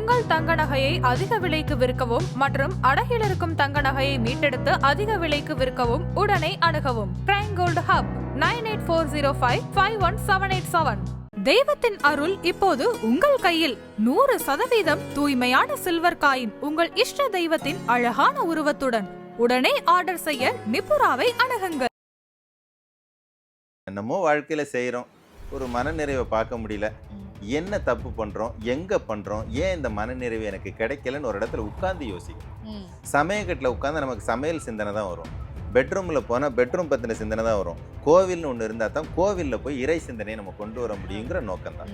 உங்கள் தங்க நகையை அதிக விலைக்கு விற்கவும் மற்றும் அடகில் இருக்கும் தங்க நகையை மீட்டெடுத்து அதிக விலைக்கு விற்கவும் உடனே அணுகவும். Prime gold hub nine eight four zero five five one seven eight seven தெய்வத்தின் அருள் இப்போது உங்கள் கையில். நூறு சதவீதம் தூய்மையான சில்வர் காயின் உங்கள் இஷ்ட தெய்வத்தின் அழகான உருவத்துடன். உடனே ஆர்டர் செய்ய நிபுராவை அணுகுங்கள். என்னமோ வாழ்க்கையில செய்யறோம் ஒரு மனநிறைவை பார்க்க முடியல. என்ன தப்பு பண்றோம் எங்க பண்றோம் ஏன் இந்த மனநிறைவு எனக்கு கிடைக்கலன்னு ஒரு இடத்துல உட்கார்ந்து யோசிக்கணும் சமயக்கட்டில் உட்காந்து நமக்கு சமையல் சிந்தனை தான் வரும். பெட்ரூமில் போனால் பெட்ரூம் பற்றின சிந்தனை தான் வரும். கோவில்னு ஒன்று இருந்தால் தான் கோவிலில் போய் இறை சிந்தனையை நம்ம கொண்டு வர முடியுங்கிற நோக்கம் தான்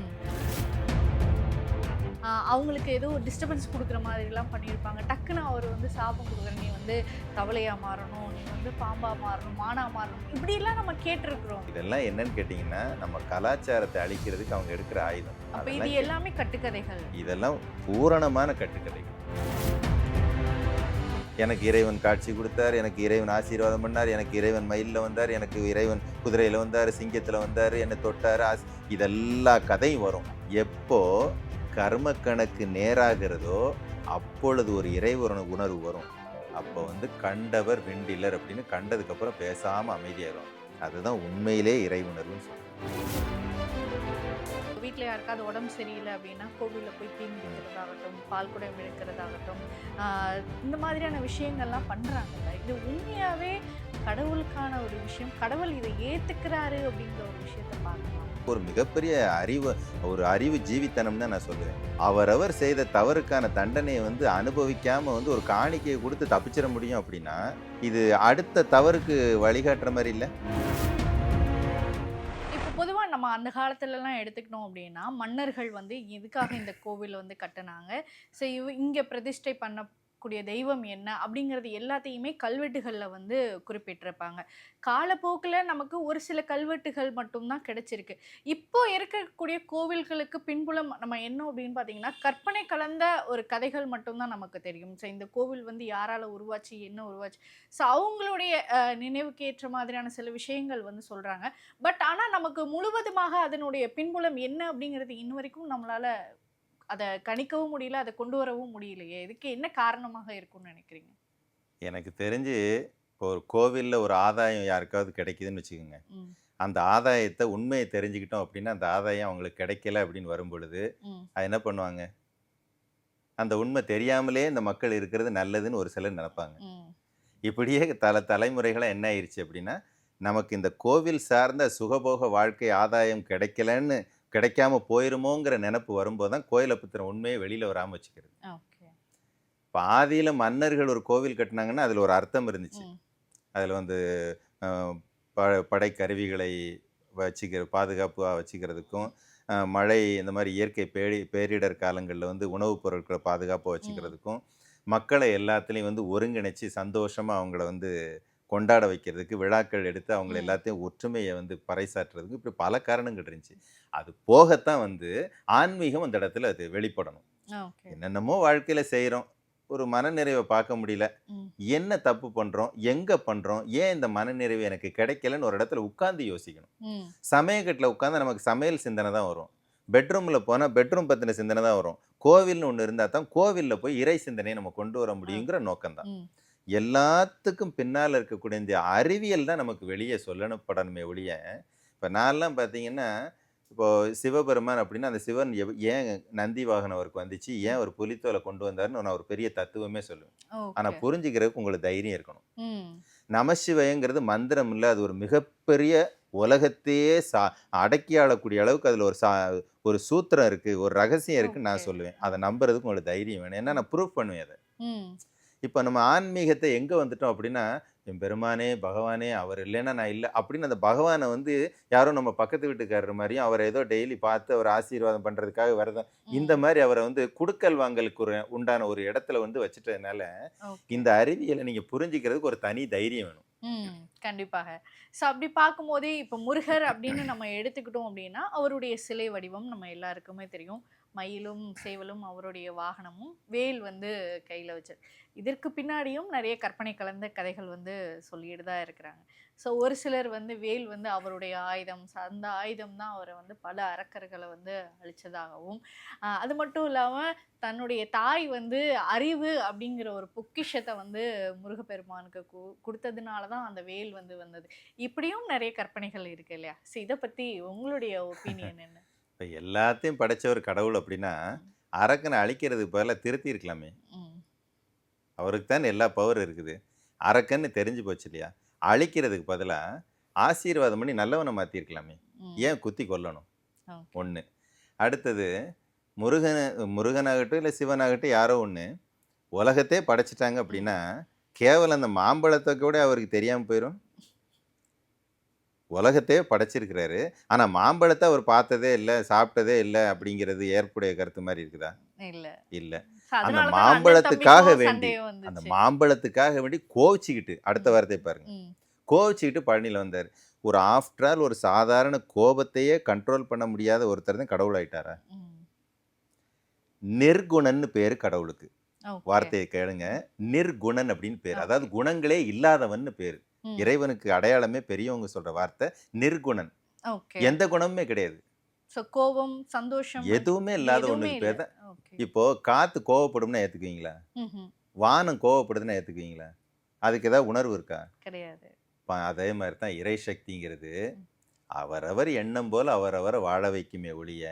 அவங்களுக்கு ஏதோ ஒரு டிஸ்டர்பன்ஸ் கொடுக்குற மாதிரிலாம் பண்ணியிருப்பாங்க. டக்குன்னு அவர் வந்து சாபம் கொடுக்குற நீ வந்து தவளையா மாறணும் நீ வந்து பாம்பா மாறணும் மானா மாறணும். இப்படிலாம் நம்ம கேட்டிருக்கிறோம். இதெல்லாம் என்னன்னு கேட்டிங்கன்னா நம்ம கலாச்சாரத்தை அழிக்கிறதுக்கு அவங்க எடுக்கிற ஆயுதம். அப்ப இது எல்லாமே கட்டுக்கதைகள். இதெல்லாம் பூரணமான கட்டுக்கதை எனக்கு இறைவன் காட்சி கொடுத்தார் எனக்கு இறைவன் ஆசீர்வாதம் பண்ணார் எனக்கு இறைவன் மயிலில் வந்தார் எனக்கு இறைவன் குதிரையில் வந்தார் சிங்கத்தில் வந்தார் என்னை தொட்டார் ஆஸ் இதெல்லா கதையும் வரும். எப்போ கர்ம கணக்கு நேராகிறதோ அப்பொழுது ஒரு இறை உணர்வு வரும். அப்போ வந்து கண்டவர் வெண்டிலர் அப்படின்னு கண்டதுக்கப்புறம் பேசாமல் அமைதியாகும் அதுதான் உண்மையிலே இறை உணர்வுன்னு சொல்லுவேன் வீட்டில் யாருக்காவது உடம்பு சரியில்லை அப்படின்னா கோவிலில் போய் தீ மிதிக்கிறதாகட்டும் பால் குடம் எடுக்கிறதாகட்டும் இந்த மாதிரியான விஷயங்கள்லாம் பண்ணுறாங்கல்ல இது உண்மையாகவே கடவுளுக்கான ஒரு விஷயம். கடவுள் இதை ஏற்றுக்கிறாரு அப்படிங்கிற ஒரு விஷயத்த பார்க்கலாம். ஒரு மிகப்பெரிய அறிவு ஒரு அறிவு ஜீவித்தனம் தான் நான் சொல்லுவேன். அவரவர் செய்த தவறுக்கான தண்டனையை வந்து அனுபவிக்காம வந்து ஒரு காணிக்கையை கொடுத்து தப்பிச்சிட முடியும் அப்படின்னா இது அடுத்த தவறுக்கு வழிகாட்டுற மாதிரி இல்லை. இப்போ பொதுவாக நம்ம அந்த காலத்துலலாம் எடுத்துக்கிட்டோம் அப்படின்னா மன்னர்கள் வந்து எதுக்காக இந்த கோவில் வந்து கட்டினாங்க? ஸோ இவ் இங்கே பிரதிஷ்டை பண்ண கூடிய தெய்வம் என்ன அப்படிங்கிறது எல்லாத்தையுமே கல்வெட்டுகளில் வந்து குறிப்பிட்டிருப்பாங்க. காலப்போக்கில் நமக்கு ஒரு சில கல்வெட்டுகள் மட்டும்தான் கிடைச்சிருக்கு. இப்போ இருக்கக்கூடிய கோவில்களுக்கு பின்புலம் நம்ம என்ன அப்படின்னு பார்த்தீங்கன்னா கற்பனை கலந்த ஒரு கதைகள் மட்டும்தான் நமக்கு தெரியும். ஸோ இந்த கோவில் வந்து யாரால் உருவாச்சு என்ன உருவாச்சு? ஸோ அவங்களுடைய நினைவுக்கு ஏற்ற மாதிரியான சில விஷயங்கள் வந்து சொல்கிறாங்க பட் ஆனால் நமக்கு முழுவதுமாக அதனுடைய பின்புலம் என்ன அப்படிங்கிறது இன்ன வரைக்கும் நம்மளால் அதை கணிக்கவும் முடியல அதை கொண்டு வரவும் முடியலையே. இதுக்கு என்ன காரணமாக இருக்கும்னு நினைக்கிறீங்க? எனக்கு தெரிஞ்சு இப்போ ஒரு கோவிலில் ஒரு ஆதாயம் யாருக்காவது கிடைக்குதுன்னு வச்சுக்கோங்க. அந்த ஆதாயத்தை உண்மையை தெரிஞ்சுக்கிட்டோம் அப்படின்னா அந்த ஆதாயம் அவங்களுக்கு கிடைக்கல அப்படின்னு வரும் பொழுது ம், அது என்ன பண்ணுவாங்க? அந்த உண்மை தெரியாமலே இந்த மக்கள் இருக்கிறது நல்லதுன்னு ஒரு சிலர் நினைப்பாங்க. இப்படியே தல தலைமுறைகளாக என்ன ஆயிடுச்சு அப்படின்னா நமக்கு இந்த கோவில் சார்ந்த சுகபோக வாழ்க்கை ஆதாயம் கிடைக்கலன்னு கிடைக்காம போயிருமோங்கிற நினப்பு வரும்போது தான் கோயிலை பற்றின உண்மையை வெளியில் வராமல் வச்சுக்கிறது. ஆதியில் மன்னர்கள் ஒரு கோவில் கட்டினாங்கன்னா அதில் ஒரு அர்த்தம் இருந்துச்சு. அதில் வந்து ப படை கருவிகளை வச்சுக்கிற பாதுகாப்பாக வச்சுக்கிறதுக்கும் மழை இந்த மாதிரி இயற்கை பேரி பேரிடர் காலங்களில் வந்து உணவுப் பொருட்களை பாதுகாப்பாக வச்சுக்கிறதுக்கும் மக்களை எல்லாத்துலேயும் வந்து ஒருங்கிணைச்சு சந்தோஷமாக அவங்கள வந்து கொண்டாட வைக்கிறதுக்கு விழாக்கள் எடுத்து அவங்கள. எல்லாத்தையும் ஒற்றுமையை வந்து பறைசாற்றுறதுக்கு இப்படி பல காரணங்கள் இருந்துச்சு. அது போகத்தான் வந்து ஆன்மீகம் அந்த இடத்துல அது வெளிப்படணும். என்னென்னமோ வாழ்க்கையில் செய்கிறோம் ஒரு மனநிறைவை பார்க்க முடியல. என்ன தப்பு பண்றோம்? எங்க பண்றோம்? ஏன் இந்த மனநிறைவு எனக்கு கிடைக்கலன்னு ஒரு இடத்துல உட்கார்ந்து யோசிக்கணும். சமயக்கட்டில் உட்காந்து நமக்கு சமையல் சிந்தனை தான் வரும். பெட்ரூம்ல போனா பெட்ரூம் பத்தின சிந்தனை தான் வரும். கோவில்னு ஒன்று இருந்தால் தான் கோவில்ல போய் இறை சிந்தனையை நம்ம கொண்டு வர முடியுங்கிற நோக்கம் தான் ம், எல்லாத்துக்கும் பின்னால் இருக்கக்கூடிய இந்த அறிவியல் தான் நமக்கு வெளியே சொல்லப்படணுமே ஒழிய இப்போ நான்லாம் பார்த்தீங்கன்னா இப்போ சிவபெருமான் அப்படின்னா அந்த சிவன் ஏன் நந்தி வாகனம் அவருக்கு வந்துச்சு? ஏன் ஒரு புலித்தோலை கொண்டு வந்தாருன்னு நான் ஒரு பெரிய தத்துவமே சொல்லுவேன். ஆனால் புரிஞ்சுக்கிறதுக்கு உங்களுக்கு தைரியம் இருக்கணும். நமசிவயங்கிறது மந்திரம் இல்லை அது ஒரு மிகப்பெரிய உலகத்தையே சா அடக்கி ஆளக்கூடிய அளவுக்கு அதில் ஒரு சா ஒரு சூத்திரம் இருக்குது ஒரு ரகசியம் இருக்குன்னு நான். சொல்லுவேன். அதை நம்புறதுக்கு உங்களுக்கு தைரியம் வேணும். ஏன்னா நான் ப்ரூஃப் பண்ணுவேன் அதை. இப்போ நம்ம ஆன்மீகத்தை எங்கே வந்துட்டோம் அப்படின்னா என் பெருமானே பகவானே அவர் இல்லைன்னா நான் இல்லை அப்படின்னு அந்த பகவானை வந்து யாரோ நம்ம பக்கத்து வீட்டுக்காரர் மாதிரியும் அவரை ஏதோ டெய்லி பார்த்து அவர் ஆசீர்வாதம் பண்ணுறதுக்காக வரதான் இந்த மாதிரி அவரை வந்து குடுக்கல் வாங்கலுக்கு ஒரு உண்டான ஒரு இடத்துல வந்து வச்சுட்டதுனால. இந்த அறிவியலை நீங்கள் புரிஞ்சுக்கிறதுக்கு ஒரு தனி தைரியம் வேணும். கண்டிப்பாக. ஸோ அப்படி பார்க்கும்போதே இப்போ முருகர் அப்படின்னு நம்ம எடுத்துக்கிட்டோம் அப்படின்னா அவருடைய சிலை வடிவம் நம்ம எல்லாருக்குமே தெரியும். மயிலும் சேவலும் அவருடைய வாகனமும் வேல் வந்து கையில் வச்சு இதற்கு பின்னாடியும் நிறைய கற்பனை கலந்த கதைகள் வந்து சொல்லிட்டு தான் இருக்கிறாங்க. ஸோ ஒரு சிலர் வந்து வேல் வந்து அவருடைய ஆயுதம் அந்த ஆயுதம் தான் அவரை வந்து பல அரக்கர்களை வந்து அழிச்சதாகவும் ஆஹ் அது மட்டும் இல்லாமல் தன்னுடைய தாய் வந்து அறிவு அப்படிங்கிற ஒரு பொக்கிஷத்தை வந்து முருகப்பெருமானுக்கு கு கொடுத்ததுனால தான் அந்த வேல் வந்து வந்தது. இப்படியும் நிறைய கற்பனைகள் இருக்கு இல்லையா? ஸோ இதை பற்றி உங்களுடைய ஒப்பீனியன் என்ன? இப்போ எல்லாத்தையும் படைச்ச ஒரு கடவுள் அப்படின்னா அரக்கனை அழிக்கிறதுக்கு பதிலாக திருத்தி இருக்கலாமே. அவருக்கு தான் எல்லா பவர் இருக்குது. அரக்கன்னு தெரிஞ்சு போச்சு இல்லையா? அழிக்கிறதுக்கு பதிலாக ஆசீர்வாதம் பண்ணி நல்லவனை மாற்றிருக்கலாமே ஏன் குத்தி கொல்லணும். ஒன்று அடுத்தது முருகன் முருகனாகட்டும் இல்லை சிவனாகட்டும் யாரோ ஒன்று உலகத்தே படைச்சிட்டாங்க அப்படின்னா கேவலம் அந்த மாம்பழத்தை கூட அவருக்கு தெரியாமல் போயிடும் உலகத்தையே படைச்சிருக்கிறாரு. ஆனால் மாம்பழத்தை அவர் பார்த்ததே இல்லை சாப்பிட்டதே இல்லை அப்படிங்கிறது ஏற்புடைய கருத்து மாதிரி இருக்குதா? இல்ல. இல்லை. அந்த மாம்பழத்துக்காக வேண்டி, அந்த. மாம்பழத்துக்காக வேண்டி கோவிச்சுக்கிட்டு அடுத்த வார்த்தை பாருங்க. கோவிச்சுக்கிட்டு பழனியில் வந்தார். ஒரு ஆஃப்டர் ஆல் ஒரு சாதாரண கோபத்தையே கண்ட்ரோல் பண்ண முடியாத ஒருத்தர் தான் கடவுள் ஆயிட்டாரா. நிர்குணன்னு பேர் கடவுளுக்கு. வார்த்தையை கேளுங்க. நிர்குணன் அப்படின்னு பேர். அதாவது குணங்களே இல்லாதவன்னு பேர். இறைவனுக்கு அடையாளமே பெரியவங்க சொல்ற வார்த்தை நிர்குணன். எந்த குணமுமே கிடையாது. கோபம் சந்தோஷம் எதுவுமே இல்லாத ஒண்ணுக்கு பேர் தான். இப்போ காத்து கோவப்படும்னா ஏத்துக்குவீங்களா. வானம் கோவப்படுதுன்னா ஏத்துக்குவீங்களா? அதுக்கு ஏதாவது உணர்வு இருக்கா? கிடையாது. அதே மாதிரி தான் இறை சக்திங்கிறது. அவரவர் எண்ணம் போல் அவரவரை வாழ வைக்குமே ஒழிய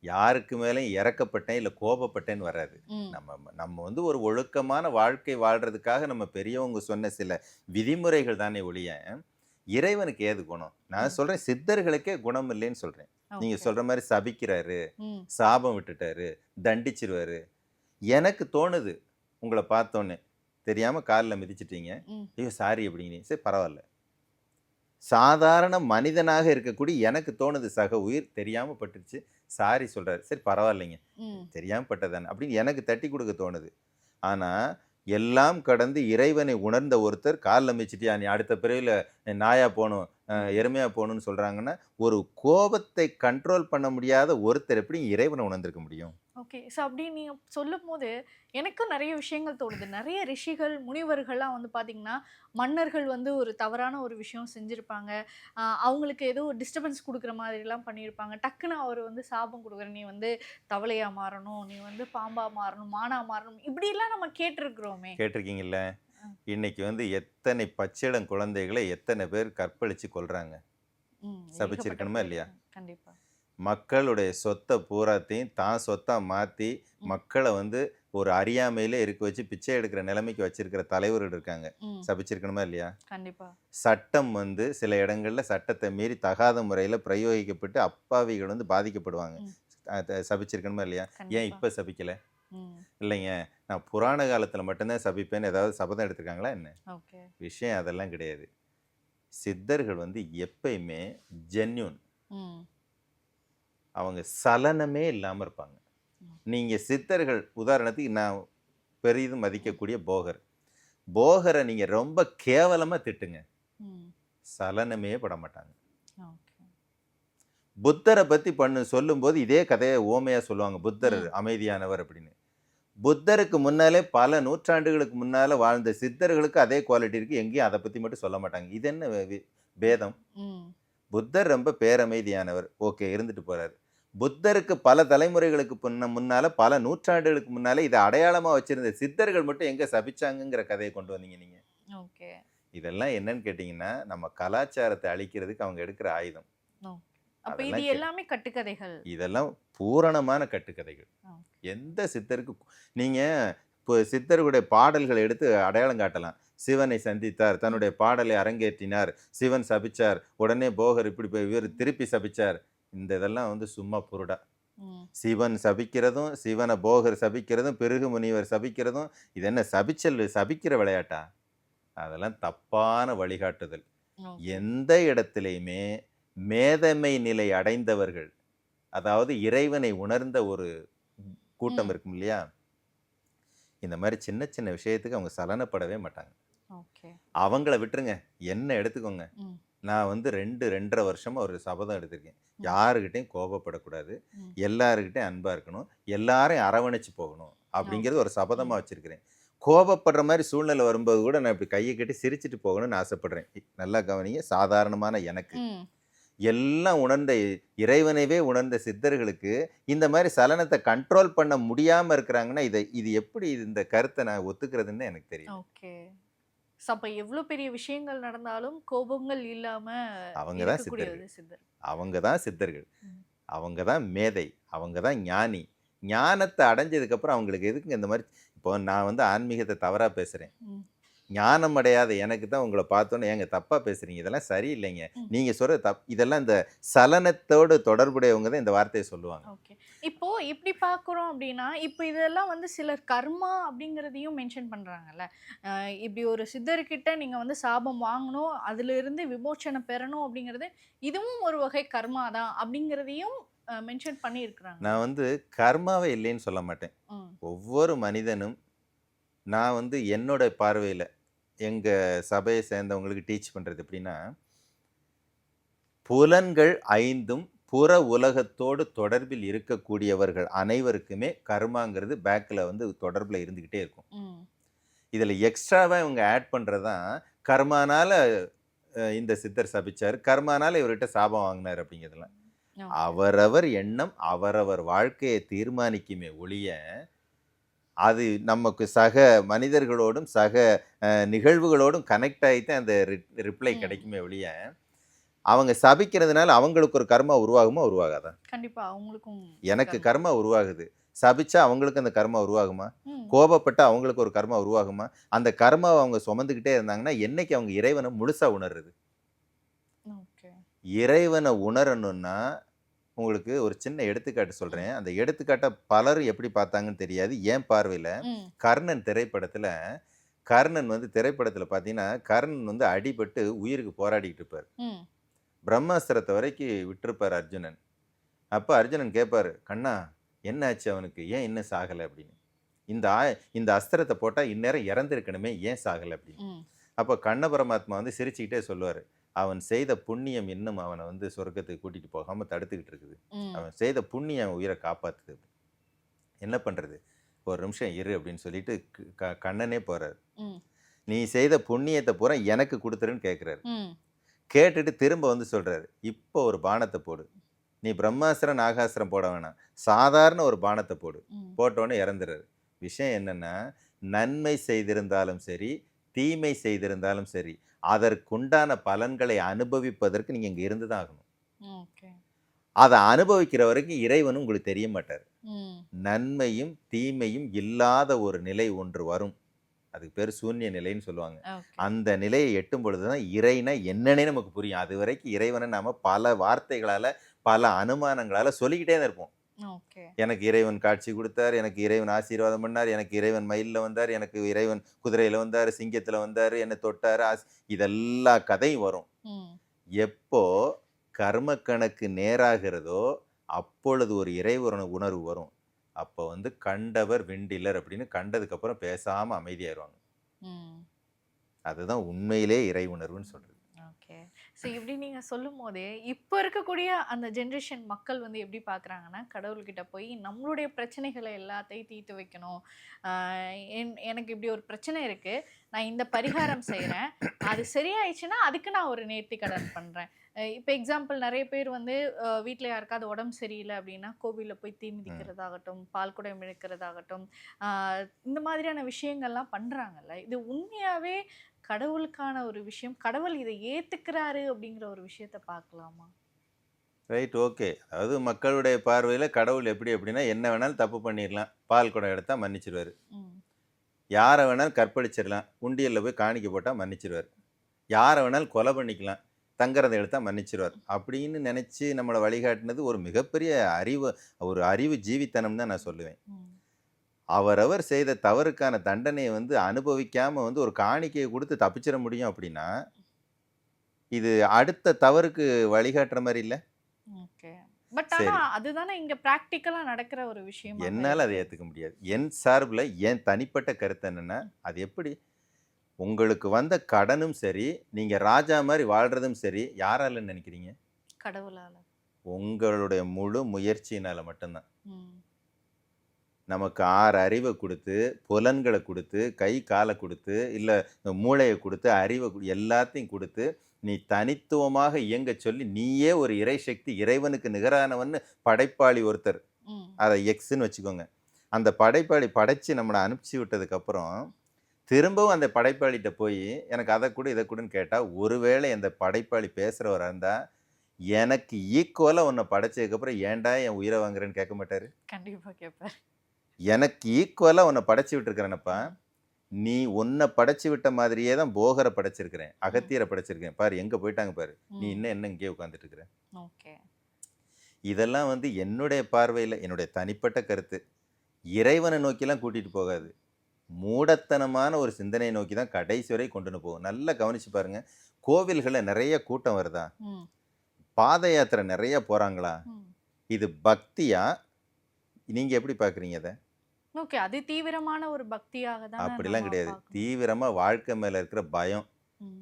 யாருக்கு மேலேயும் இறக்கப்பட்டேன் இல்லை கோபப்பட்டேன்னு வராது. நம்ம நம்ம வந்து ஒரு ஒழுக்கமான வாழ்க்கை வாழ்றதுக்காக நம்ம பெரியவங்க சொன்ன சில விதிமுறைகள் தானே ஒழிய இறைவனுக்கு ஏது குணம்? நான் ம். சொல்றேன் சித்தர்களுக்கே குணம் இல்லைன்னு சொல்றேன். நீங்க okay. சொல்ற மாதிரி சபிக்கிறாரு சாபம் விட்டுட்டாரு தண்டிச்சிருவாரு. எனக்கு தோணுது உங்களை பார்த்தோன்னே. தெரியாம காலில் மிதிச்சிட்டீங்க. ஐயோ சாரி அப்படிங்க சரி பரவாயில்ல. சாதாரண மனிதனாக இருக்கக்கூடிய எனக்கு தோணுது சக உயிர் தெரியாம பட்டுருச்சு. சாரி சொல்றாரு. சரி பரவாயில்லைங்க. ம், தெரியாம பட்டதானே? அப்படின்னு எனக்கு தட்டி கொடுக்க தோணுது. ஆனா எல்லாம் கடந்து இறைவனை உணர்ந்த ஒருத்தர் காலில் மிச்சிட்டியா? நீ அடுத்த பிறவில நாயா போகணும் அஹ், எருமையா போகணும்னு சொல்றாங்கன்னா ஒரு கோபத்தை கண்ட்ரோல் பண்ண முடியாத ஒருத்தர் எப்படி இறைவனை உணர்ந்திருக்க முடியும்? ஓகே. ஸோ அப்படி நீங்கள் சொல்லும் போது எனக்கும் நிறைய விஷயங்கள் தோணுது. நிறைய ரிஷிகள் முனிவர்கள்லாம் வந்து பார்த்தீங்கன்னா மன்னர்கள் வந்து ஒரு தவறான ஒரு விஷயம் செஞ்சுருப்பாங்க. அவங்களுக்கு ஏதோ ஒரு டிஸ்டர்பன்ஸ் கொடுக்குற மாதிரிலாம் பண்ணியிருப்பாங்க. டக்குன்னு அவர் வந்து சாபம் கொடுக்குற நீ வந்து தவளையா மாறணும். நீ வந்து பாம்பா மாறணும். மானா மாறணும். இப்படிலாம் நம்ம கேட்டிருக்கிறோமே. கேட்டிருக்கீங்கல்ல. இன்னைக்கு வந்து எத்தனை பச்சிளம் குழந்தைகளை எத்தனை பேர் கற்பழிச்சு கொல்றாங்க? ம், சபிச்சிருக்கணுமா இல்லையா? பேர். மக்களுடைய சொத்தை பூராத்தையும் தான் சொத்தா மாற்றி. மக்களை வந்து ஒரு அறியாமையிலே இருக்க வச்சு பிச்சை எடுக்கிற நிலைமைக்கு வச்சிருக்கிற தலைவர்கள் இருக்காங்க. சபிச்சிருக்கணுமா இல்லையா? கண்டிப்பா. சட்டம் வந்து சில இடங்கள்ல சட்டத்தை மீறி தகாத முறையில் பிரயோகிக்கப்பட்டு அப்பாவிகள் வந்து பாதிக்கப்படுவாங்க. சபிச்சிருக்கணுமா இல்லையா? ஏன் இப்போ சபிக்கல? இல்லைங்க. நான் புராண காலத்தில் மட்டும்தான் சபிப்பேன்னு ஏதாவது சபதம் எடுத்திருக்காங்களா என்ன? விஷயம் அதெல்லாம் கிடையாது. சித்தர்கள் வந்து எப்பயுமே ஜென்யூன் அவங்க சலனமே இல்லாமல் இருப்பாங்க. நீங்கள் சித்தர்கள் உதாரணத்துக்கு நான் பெரிதும் மதிக்கக்கூடிய போகர். போகரை நீங்கள் ரொம்ப கேவலமாக திட்டுங்க. சலனமே பட மாட்டாங்க. புத்தரை பற்றி பண்ணு சொல்லும்போது இதே கதையை ஓமையாக சொல்லுவாங்க புத்தர். அமைதியானவர் அப்படின்னு. புத்தருக்கு முன்னாலே பல நூற்றாண்டுகளுக்கு முன்னால வாழ்ந்த சித்தர்களுக்கு அதே குவாலிட்டி இருக்கு எங்கேயும் அதை பற்றி மட்டும் சொல்ல மாட்டாங்க. இது என்ன பேதம்? புத்தர் ரொம்ப பேரமைதியானவர். ஓகே இருந்துட்டு போறாரு. புத்தருக்கு பல தலைமுறைகளுக்கு முன்ன முன்னால பல நூற்றாண்டுகளுக்கு முன்னால இதை அடையாளமா வச்சிருந்த சித்தர்கள் மட்டும் எங்க சபிச்சாங்கங்கிற கதையை கொண்டு வந்தீங்க நீங்க. ஓகே. இதெல்லாம் என்னன்னு கேட்டிங்கன்னா நம்ம கலாச்சாரத்தை அழிக்கிறதுக்கு அவங்க எடுக்கிற ஆயுதம். அப்ப இது எல்லாமே கட்டுக்கதைகள். இதெல்லாம் பூரணமான கட்டுக்கதைகள். எந்த சித்தருக்கு நீங்க இப்போ சித்தர்களுடைய பாடல்களை எடுத்து அடையாளம் காட்டலாம். சிவனை சந்தித்தார் தன்னுடைய பாடலை அரங்கேற்றினார் சிவன் சபிச்சார் உடனே போகர் இப்படி போய் இவர் திருப்பி சபிச்சார் இந்த இதெல்லாம் வந்து சும்மா புருடா. சிவன் சபிக்கிறதும் சிவனை போகர் சபிக்கிறதும் பிருகு முனிவர் சபிக்கிறதும் இது என்ன சபிச்சல் சபிக்கிற விளையாட்டா? அதெல்லாம் தப்பான வழிகாட்டுதல். எந்த இடத்துலையுமே மேதமை நிலை அடைந்தவர்கள் அதாவது இறைவனை உணர்ந்த ஒரு கூட்டம். இருக்கும் இல்லையா? இந்த மாதிரி சின்ன சின்ன விஷயத்துக்கு அவங்க சலனப்படவே மாட்டாங்க. அவங்கள விட்டுருங்க. என்ன எடுத்துக்கோங்க. நான் வந்து ரெண்டு ரெண்டரை வருஷமா ஒரு சபதம் எடுத்திருக்கேன். யாருக்கிட்டையும் கோபப்படக்கூடாது. எல்லாருக்கிட்டையும் அன்பா இருக்கணும். எல்லாரையும் அரவணைச்சு போகணும் அப்படிங்கிறது ஒரு சபதமா வச்சிருக்கிறேன். கோபப்படுற மாதிரி சூழ்நிலை வரும்போது கூட நான் இப்படி கையை கட்டி சிரிச்சிட்டு போகணும்னு ஆசைப்படுறேன். நல்லா கவனிங்க. சாதாரணமான எனக்கு. எல்லாம் உணர்ந்த இறைவனைவே உணர்ந்த சித்தர்களுக்கு இந்த மாதிரி சலனத்தை கண்ட்ரோல் பண்ண முடியாம இருக்கிறாங்கன்னா இதை இது எப்படி இந்த கருத்தை நான் ஒத்துக்கிறதுன்னு எனக்கு தெரியும் அப்போ எவ்வளோ பெரிய விஷயங்கள் நடந்தாலும் கோபங்கள் இல்லாம அவங்க தான் இருக்கக்கூடியது சித்தர். அவங்க தான் சித்தர்கள். அவங்க தான் மேதை. அவங்க தான் ஞானி. ஞானத்தை அடைஞ்சதுக்கப்புறம் அவங்களுக்கு எதுக்குங்க இந்த மாதிரி? இப்போ நான் வந்து ஆன்மீகத்தை தவறாக பேசுகிறேன். ஞானம் அடையாத எனக்கு தான் உங்களை பார்த்தோன்னே ஏங்க தப்பாக பேசுகிறீங்க இதெல்லாம் சரியில்லைங்க. நீங்கள் சொல்கிற தப் இதெல்லாம் இந்த சலனத்தோடு தொடர்புடையவங்க தான் இந்த வார்த்தையை சொல்லுவாங்க. ஓகே. இப்போ இப்படி பார்க்குறோம் அப்படின்னா இப்போ இதெல்லாம் வந்து சிலர் கர்மா அப்படிங்கிறதையும் மென்ஷன் பண்ணுறாங்கல்ல இப்படி ஒரு சித்தர்கிட்ட நீங்கள் வந்து சாபம் வாங்கணும் அதிலிருந்து விமோச்சனம் பெறணும் அப்படிங்கிறது இதுவும் ஒரு வகை கர்மா தான் அப்படிங்கிறதையும் மென்ஷன் பண்ணியிருக்கிறாங்க. நான் வந்து கர்மாவே இல்லைன்னு சொல்ல மாட்டேன். ஒவ்வொரு மனிதனும் நான் வந்து என்னோட பார்வையில் எங்கள் சபையை சேர்ந்தவங்களுக்கு டீச் பண்ணுறது எப்படின்னா புலன்கள் ஐந்தும் புற உலகத்தோடு தொடர்பில் இருக்கக்கூடியவர்கள் அனைவருக்குமே கர்மாங்கிறது பேக்கில் வந்து தொடர்பில் இருந்துக்கிட்டே இருக்கும். இதில் எக்ஸ்ட்ராவாக இவங்க ஆட் பண்ணுறது தான் கர்மானால இந்த சித்தர் சபிச்சார் கர்மானால இவர்கிட்ட சாபம் வாங்கினார் அப்படிங்கிறதுலாம். அவரவர் எண்ணம் அவரவர் வாழ்க்கையை தீர்மானிக்குமே ஒழிய அது நமக்கு சக மனிதர்களோடும் சக நிகழ்வுகளோடும் கனெக்ட் ஆகித்தான் அந்த ரிப்ளை. கிடைக்குமே ஒழிய அவங்க சபிக்கிறதுனால அவங்களுக்கு ஒரு கர்மா உருவாகுமா உருவாகாதா கண்டிப்பா அவங்களுக்கும் எனக்கு கர்மா. உருவாகுது சபிச்சா அவங்களுக்கு அந்த கர்மா உருவாகுமா. கோபப்பட்டா அவங்களுக்கு ஒரு கர்மா உருவாகுமா அந்த கர்மாவை அவங்க சுமந்துக்கிட்டே இருந்தாங்கன்னா என்னைக்கு அவங்க இறைவனை முழுசா உணர்றது ஓகே இறைவனை உணரணும்னா உங்களுக்கு ஒரு சின்ன எடுத்துக்காட்டு சொல்றேன். அந்த எடுத்துக்காட்டை பலரும் எப்படி பார்த்தாங்கன்னு தெரியாது. ஏன் பார்வையில்? கர்ணன் திரைப்படத்தில் கர்ணன் வந்து திரைப்படத்தில் பார்த்தீங்கன்னா கர்ணன் வந்து அடிபட்டு உயிருக்கு போராடிக்கிட்டு இருப்பார். பிரம்மாஸ்திரத்தை வரைக்கும் விட்டிருப்பார் அர்ஜுனன். அப்போ அர்ஜுனன் கேட்பார் கண்ணா என்ன ஆச்சு அவனுக்கு? ஏன் இன்னும் சாகலை? அப்படின்னு. இந்த ஆ- இந்த அஸ்திரத்தை போட்டால் இந்நேரம் இறந்துருக்கணுமே ஏன் சாகலை? அப்படின்னு. அப்போ கண்ண பரமாத்மா வந்து சிரிச்சுக்கிட்டே சொல்லுவார் அவன் செய்த புண்ணியம் இன்னும் அவனை வந்து சொர்க்கத்துக்கு கூட்டிகிட்டு போகாமல் தடுத்துக்கிட்டு இருக்குது. அவன் செய்த புண்ணியம் அவன் உயிரை காப்பாற்றுது என்ன பண்ணுறது ஒரு நிமிஷம் இரு அப்படின்னு சொல்லிட்டு க- கண்ணனே போகிறார் ம். நீ செய்த புண்ணியத்தை பூரா எனக்கு கொடுத்துருன்னு கேட்குறாரு கேட்டுட்டு திரும்ப வந்து சொல்கிறாரு இப்போ ஒரு பானத்தை போடு. நீ பிரம்மாஸ்திரம் நாகாஸ்திரம் போட வேணாம். சாதாரண ஒரு பானத்தை போடு. போட்டோன்னே இறந்துறாரு. விஷயம் என்னன்னா நன்மை செய்திருந்தாலும் சரி தீமை செய்திருந்தாலும் சரி அதற்குண்டான பலன்களை அனுபவிப்பதற்கு நீங்கள் இங்கே இருந்து தான் ஆகணும். அதை அனுபவிக்கிற வரைக்கும் இறைவனும் உங்களுக்கு தெரிய மாட்டார். நன்மையும் தீமையும் இல்லாத ஒரு நிலை ஒன்று வரும். அதுக்கு பேர் சூன்ய நிலைன்னு சொல்லுவாங்க. அந்த நிலையை எட்டும் பொழுது தான் இறைனா என்னன்னே நமக்கு புரியும். அது வரைக்கும் இறைவனை நாம பல வார்த்தைகளால் பல அனுமானங்களால் சொல்லிக்கிட்டே தான் இருப்போம். எனக்கு இறைவன் காட்சி கொடுத்தார் எனக்கு இறைவன் ஆசீர்வாதம் பண்ணார் எனக்கு இறைவன் மயிலில் வந்தார் எனக்கு இறைவன் குதிரையில் வந்தார் சிங்கத்தில் வந்தார் என்னை தொட்டார் ஆஸ் இதெல்லா கதையும் வரும். எப்போ கர்ம கணக்கு நேராகிறதோ அப்பொழுது ஒரு இறை உண- உணர்வு வரும். அப்போ வந்து கண்டவர் விண்டிலர் அப்படின்னு கண்டதுக்கப்புறம் பேசாமல் அமைதியாயிருவாங்க. அதுதான் உண்மையிலே இறை உணர்வுன்னு சொல்கிறது ஸோ இப்படி நீங்கள் சொல்லும் போதே இப்போ இருக்கக்கூடிய அந்த ஜென்ரேஷன் மக்கள் வந்து எப்படி பார்க்குறாங்கன்னா கடவுள்கிட்ட போய் நம்மளுடைய பிரச்சனைகளை எல்லாத்தையும் தீர்த்து வைக்கணும். என் எனக்கு இப்படி ஒரு பிரச்சனை இருக்குது நான் இந்த பரிகாரம் செய்கிறேன் அது சரியாயிடுச்சுன்னா அதுக்கு நான் ஒரு நேர்த்தி கடன் பண்ணுறேன் இப்போ எக்ஸாம்பிள் நிறைய பேர் வந்து வீட்டில் யாருக்காவது உடம்பு சரியில்லை அப்படின்னா கோவிலில் போய் தீ மிதிக்கிறதாகட்டும் பால் குடம் இழுக்கிறதாகட்டும் ஆஹ் இந்த மாதிரியான விஷயங்கள்லாம் பண்ணுறாங்கல்ல இது உண்மையாகவே கடவுளுக்கான ஒரு விஷயம் கடவுள் இதை ஏத்துக்கிறாரு அப்படிங்கிற ஒரு விஷயத்த பார்க்கலாமா? ரைட் ஓகே அதாவது மக்களுடைய பார்வையில் கடவுள் எப்படி அப்படின்னா என்ன வேணாலும் தப்பு பண்ணிடலாம் பால் குடம் எடுத்தா மன்னிச்சிடுவார் யாரை வேணாலும் கற்பழிச்சிடலாம் உண்டியலில் போய் காணிக்க போட்டால் மன்னிச்சிடுவார் யாரை வேணாலும் கொலை பண்ணிக்கலாம். தங்கறதை எடுத்தா மன்னிச்சிடுவார் அப்படின்னு நினச்சி நம்மளை வழிகாட்டினது ஒரு மிகப்பெரிய அறிவு ஒரு அறிவு ஜீவித்தனம் தான் நான் சொல்லுவேன். அவரவர் செய்த தவறுக்கான தண்டனையை வந்து அனுபவிக்காம வந்து ஒரு காணிக்கையை கொடுத்து தப்பிச்சிட முடியும் அப்படின்னா இது அடுத்த தவறுக்கு வழிகாட்டுற மாதிரி இல்லை? பட் சரி. ஆனா அதுதானே இங்க பிராக்டிக்கலா நடக்கிற ஒரு விஷயம் என்னால் அதை ஏற்றுக்க முடியாது. என் சார்பில் என் தனிப்பட்ட கருத்து என்னென்னா அது எப்படி? உங்களுக்கு வந்த கடனும் சரி நீங்க ராஜா மாதிரி வாழ்றதும் சரி யாரால நினைக்கிறீங்க? கடவுளால. உங்களுடைய முழு முயற்சியினால மட்டும்தான். நமக்கு ஆறு அறிவை கொடுத்து புலன்களை கொடுத்து கை காலை கொடுத்து இல்லை மூளையை கொடுத்து அறிவை எல்லாத்தையும் கொடுத்து நீ தனித்துவமாக இயங்க சொல்லி நீயே ஒரு இறை சக்தி இறைவனுக்கு நிகரானவன்னு படைப்பாளி ஒருத்தர். அதை எக்ஸ்ன்னு வச்சுக்கோங்க. அந்த படைப்பாளி படைச்சு நம்மளை அனுப்பிச்சி விட்டதுக்கப்புறம் திரும்பவும் அந்த படைப்பாளிகிட்ட போய் எனக்கு அதை கொடு இதை கொடுன்னு கேட்டால் ஒருவேளை அந்த படைப்பாளி பேசுகிறவராக இருந்தால் எனக்கு ஈக்குவலாக உன்னை படைச்சதுக்கப்புறம் ஏன்டா என் உயிரை வாங்குறேன்னு கேட்க மாட்டார்? கண்டிப்பா கேட்பார். எனக்கு ஈக்குவலாக உன்னை படைச்சி விட்டுருக்கிறேனப்பா. நீ உன்னை படைச்சி விட்ட மாதிரியே தான் போகரை படைச்சிருக்கிறேன். அகத்தியரை படைச்சிருக்கேன். பாரு எங்கே போயிட்டாங்க பாரு. நீ இன்னும் என்ன இங்கேயே உட்காந்துட்டு இருக்கிற. ஓகே. இதெல்லாம் வந்து என்னுடைய பார்வையில் என்னுடைய தனிப்பட்ட கருத்து. இறைவனை நோக்கிலாம் கூட்டிகிட்டு போகாது. மூடத்தனமான ஒரு சிந்தனையை நோக்கி தான் கடைசி வரை கொண்டுன்னு போகும். நல்லா கவனிச்சு பாருங்க. கோவில்களில் நிறைய கூட்டம் வருதா? பாத யாத்திரை நிறைய போகிறாங்களா இது பக்தியா? நீங்கள் எப்படி பார்க்குறீங்க அதை ஓகே. அது தீவிரமான ஒரு பக்தியாக தான் அப்படிலாம் கிடையாது. தீவிரமாக வாழ்க்கை மேலே இருக்கிற பயம்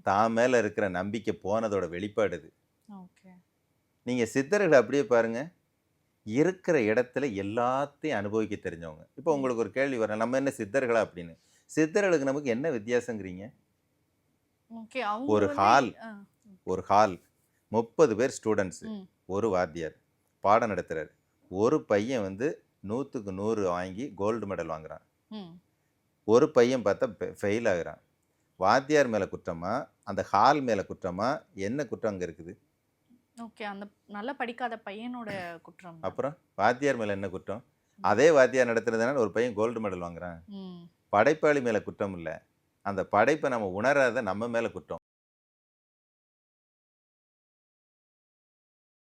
தான் மேலே இருக்கிற நம்பிக்கை போனதோட வெளிப்பாடு இது. ஓகே. நீங்கள் சித்தர்கள் அப்படியே பாருங்க. இருக்கிற இடத்துல எல்லாத்தையும் அனுபவிக்க தெரிஞ்சவங்க. இப்போ உங்களுக்கு ஒரு கேள்வி வரும் நம்ம என்ன சித்தர்களா அப்படின்னு? சித்தர்களுக்கு நமக்கு என்ன வித்தியாசங்கிறீங்க? ஒரு ஹால். ஒரு ஹால். முப்பது பேர் ஸ்டூடெண்ட்ஸு. ஒரு வாத்தியார். பாடம் நடத்துகிறார் ஒரு பையன் வந்து நூற்றுக்கு நூறு வாங்கி கோல்டு மெடல் வாங்குறான். ஒரு பையன் பார்த்தா ஃபெயில் ஆகுறான். வாத்தியார் மேலே குற்றமா? அந்த ஹால் மேலே குற்றமா? என்ன குற்றம் அங்கே இருக்குது? ஓகே அந்த நல்லா படிக்காத பையனோட குற்றம். அப்புறம் வாத்தியார் மேலே என்ன குற்றம்? அதே வாத்தியார் நடத்துறதுனால ஒரு பையன் கோல்டு மெடல் வாங்குறான். படைப்பாளி மேலே குற்றம் இல்லை. அந்த படைப்பை நம்ம உணராத நம்ம மேலே குற்றம்.